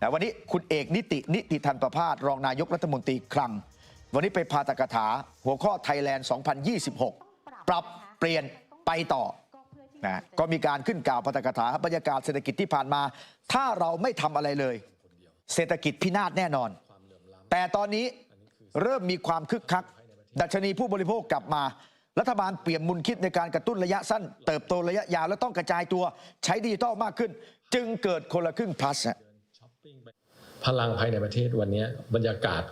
นะวันนี้คุณเอกนิตินิติทันประพาสรองนายกรัฐมนตรีคลัง วันนี้ไปพาตกถา หัวข้อไทยแลนด์ 2026 ปรับเปลี่ยนไปต่อนะก็มีการขึ้นกล่าวพาตกถาบรรยากาศเศรษฐกิจที่ผ่านมา ถ้าเราไม่ทำอะไรเลย เศรษฐกิจพินาศแน่นอน แต่ตอนนี้เริ่มมีความคึกคัก ดัชนีผู้บริโภคกลับมารัฐบาลเปลี่ยนมุลคิดในการกระตุ้นระยะสั้น เติบโตระยะยาวและต้องกระจายตัวใช้ดิจิตอลมากขึ้น จึงเกิดคนละครึ่ง plus ฮะ พลังภายในประเทศวันนี้บรรยากาศ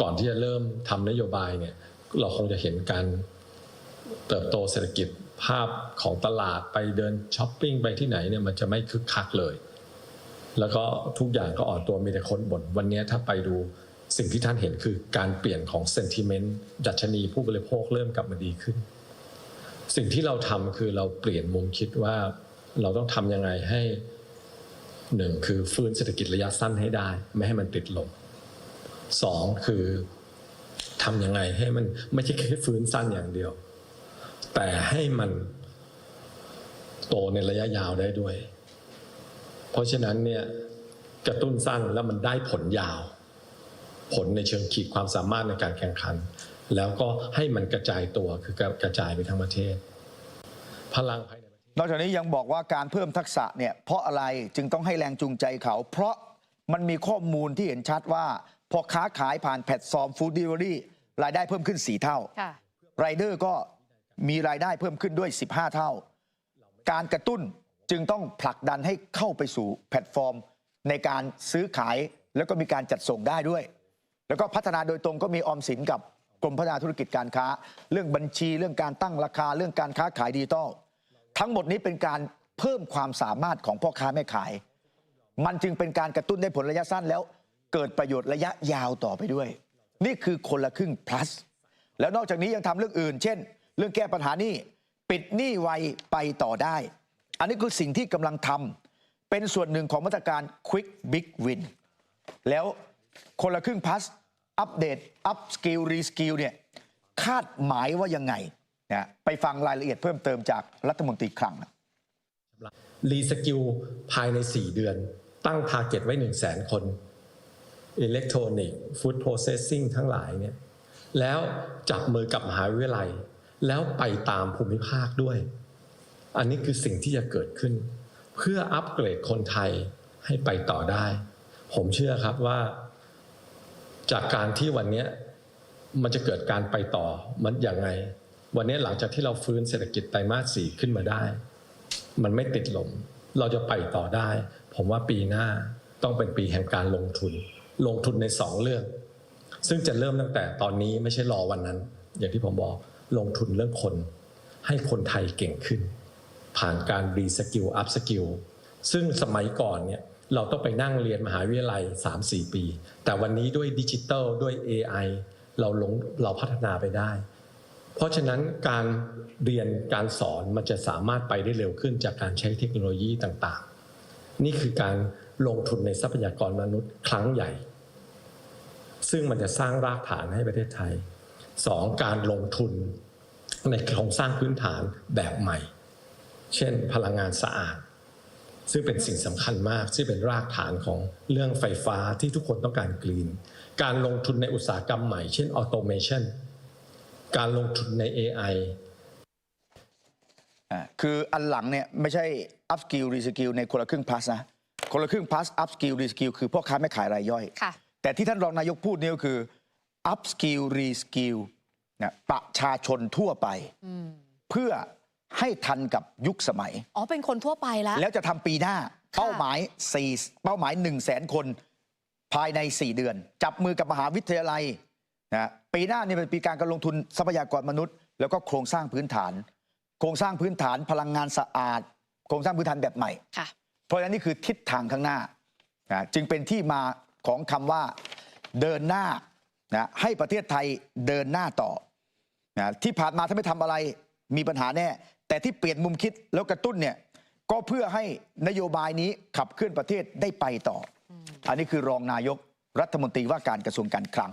ก่อนที่จะเริ่มทำนโยบายเนี่ยเราคงจะเห็นการเติบโตเศรษฐกิจภาพของตลาดไปเดินช้อปปิ้งไปที่ไหนเนี่ยมันจะไม่คึกคักเลย แล้วก็ทุกอย่างก็อ่อนตัวมีแต่คนบ่นวันนี้ถ้าไปดูสิ่งที่ท่านเห็นคือการเปลี่ยนของเซนติเมนต์ดัชนีผู้บริโภคเริ่มกลับมาดีขึ้น สิ่งที่เราทำคือเราเปลี่ยนมุมคิดว่าเราต้องทำยังไงให้ หนึ่งคือฟื้นเศรษฐกิจระยะสั้นให้ได้ ไม่ให้มันติดลมสองคือทำยังไงให้มันไม่ใช่แค่ฟื้นสั้นอย่างเดียว แต่ให้มันโตในระยะยาวได้ด้วย เพราะฉะนั้นเนี่ยกระตุ้นสั้นแล้วมันได้ผลยาว ผลในเชิงขีดความสามารถในการแข่งขัน แล้วก็ให้มันกระจายตัวคือกระจายไปทั้งประเทศ พลังภาย นประเทศนอกจากนี้ยังบอกว่าการเพิ่มทักษะเนี่ยเพราะอะไรจึงต้องให้แรงจูงใจเขา เพราะมันมีข้อมูลที่เห็นชัดว่า พอค้าขายผ่านแพลตฟอร์มฟู้ดเดลิเวอรี่รายได้เพิ่มขึ้น 4 เท่าค่ะไรเดอร์ก็มีรายได้เพิ่มขึ้นด้วย 15 เท่า การกระตุ้นจึงต้องผลักดันให้เข้าไปสู่แพลตฟอร์ม ในการซื้อขายแล้วก็มีการจัดส่งได้ด้วย แล้วก็พัฒนาโดยตรงก็มีออมสินกับกรมพัฒนาธุรกิจการค้า เรื่องบัญชีเรื่องการตั้งราคาเรื่องการค้าขายดิจิตอล ทั้งหมดนี้เป็นการเพิ่มความสามารถของพ่อค้าแม่ขาย มันจึงเป็นการกระตุ้นได้ผลระยะสั้นแล้ว เกิดประโยชน์ระยะยาวต่อไปด้วย นี่คือคนละครึ่ง plus แล้วนอกจากนี้ยังทำเรื่องอื่น เช่น เรื่องแก้ปัญหานี้ปิดหนี้ไวไปต่อได้ อันนี้คือสิ่งที่กำลังทำเป็นส่วนหนึ่งของมาตรการ Quick Big Win แล้วคนละครึ่ง plus อัปเดตอัพสกิลรีสกิลเนี่ยคาดหมายว่ายังไง นะไปฟังรายละเอียดเพิ่มเติมจากรัฐมนตรีคลังนะรีสกิลภายใน 4 เดือน ตั้งทาร์เก็ตไว้ 1 0 0 0 0แสนคนอิเล็กทรอนิกส์ฟู้ดโปรเซสซิ่งทั้งหลายเนี่ยแล้วจับมือกับมหาวิทยาลัย แล้วไปตามภูมิภาคด้วย อันนี้คือสิ่งที่จะเกิดขึ้น เพื่ออัปเกรดคนไทยให้ไปต่อได้ ผมเชื่อครับว่า จากการที่วันนี้มันจะเกิดการไปต่อมันอย่างไง วันนี้หลังจากที่เราฟื้นเศรษฐกิจไตรมาสสี่ขึ้นมาได้ มันไม่ติดลม เราจะไปต่อได้ ผมว่าปีหน้าต้องเป็นปีแห่งการลงทุน ลงทุนในสองเรื่อง ซึ่งจะเริ่มตั้งแต่ตอนนี้ไม่ใช่รอวันนั้น อย่างที่ผมบอกลงทุนเรื่องคน ให้คนไทยเก่งขึ้น ผ่านการรีสกิลอัพสกิลซึ่งสมัยก่อนเนี่ยเราต้องไปนั่งเรียนมหาวิทยาลัย 3-4 ปี แต่วันนี้ด้วยดิจิทัลด้วย AI เราลงเราพัฒนาไปได้ เพราะฉะนั้นการเรียนการสอนมันจะสามารถไปได้เร็วขึ้นจากการใช้เทคโนโลยีต่างๆ นี่คือการลงทุนในทรัพยากรมนุษย์ครั้งใหญ่ ซึ่งมันจะสร้างรากฐานให้ประเทศไทยสองการลงทุนในโครงสร้างพื้นฐานแบบใหม่ เช่นพลังงานสะอาด ซึ่งเป็นสิ่งสำคัญมากซึ่งเป็นรากฐานของเรื่องไฟฟ้าที่ทุกคนต้องการกรีน การลงทุนในอุตสาหกรรมใหม่ เช่นออโตเมชัน การลงทุนใน AI อ่าคืออันหลังเนี่ยไม่ใช่ up skill re skill ในคนละครึ่ง plus นะ คนละครึ่ง plus up skill re skill คือพ่อค้าแม่ขายรายย่อย ค่ะ แต่ที่ท่านรองนายกพูดนี่ก็คือ up skill re skill นะประชาชนทั่วไป เพื่อให้ทันกับยุคสมัย อ๋อ เป็นคนทั่วไปแล้ว แล้วจะทำปีหน้าค่ะเป้าหมาย4เป้าหมาย 1 0 0 0 0แสนคน ภายใน 4 เดือน จับมือกับมหาวิทยาลัย นะปีหน้านี่เป็นปีการการลงทุนทรัพยากรมนุษย์ แล้วก็โครงสร้างพื้นฐาน โครงสร้างพื้นฐานพลังงานสะอาด โครงสร้างพื้นฐานแบบใหม่ค่ะเพราะฉะนั้นนี่คือทิศทางข้างหน้านะจึงเป็นที่มาของคำว่าเดินหน้านะให้ประเทศไทยเดินหน้าต่อนะที่ผ่านมาถ้าไม่ทำอะไรมีปัญหาแน่ แต่ที่เปลี่ยนมุมคิดแล้วกระตุ้นเนี่ยก็เพื่อให้นโยบายนี้ขับเคลื่อนประเทศได้ไปต่อออันนี้คือรองนายกรัฐมนตรีว่าการกระทรวงการคลัง